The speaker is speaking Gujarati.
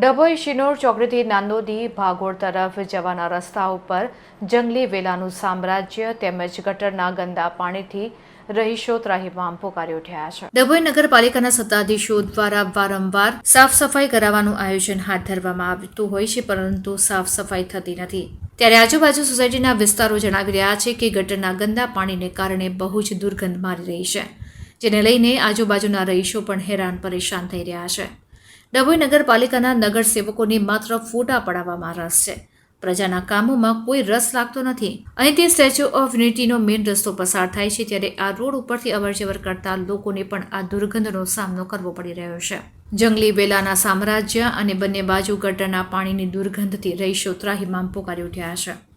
ડભોઈ શિનોર ચોકડીથી નાંદોદી ભાગોળ તરફ જવાના રસ્તા ઉપર જંગલી વેલાનું સામ્રાજ્ય તેમજ ગટરના ગંદા પાણીથી રહીશો ત્રાહિમામ પોકારી ઉઠ્યા છે. ડભોઈ નગરપાલિકાના સત્તાધીશો દ્વારા વારંવાર સાફ સફાઈ કરાવવાનું આયોજન હાથ ધરવામાં આવતું હોય છે પરંતુ સાફ સફાઈ થતી નથી. ત્યારે આજુબાજુ સોસાયટીના વિસ્તારો જણાવી રહ્યા છે કે ગટરના ગંદા પાણીને કારણે બહુ જ દુર્ગંધ મારી રહી છે. જેને લઈને આજુબાજુના રહીશો પણ હેરાન પરેશાન થઈ રહ્યા છે. ડભોઈ નગરપાલિકાના નગરસેવકોને માત્ર ફોટા પડાવવામાં રસ છે. પ્રજાના કામોમાં કોઈ રસ લાગતો નથી. અહીંથી સ્ટેચ્યુ ઓફ યુનિટીનો મેઇન રસ્તો પસાર થાય છે ત્યારે આ રોડ ઉપરથી અવરજવર કરતા લોકોને પણ આ દુર્ગંધનો સામનો કરવો પડી રહ્યો છે. જંગલી વેલાના સામ્રાજ્ય અને બંને બાજુ ગટરના પાણીની દુર્ગંધથી રહીશો ત્રાહિમામ પોકારી ઉઠ્યા છે.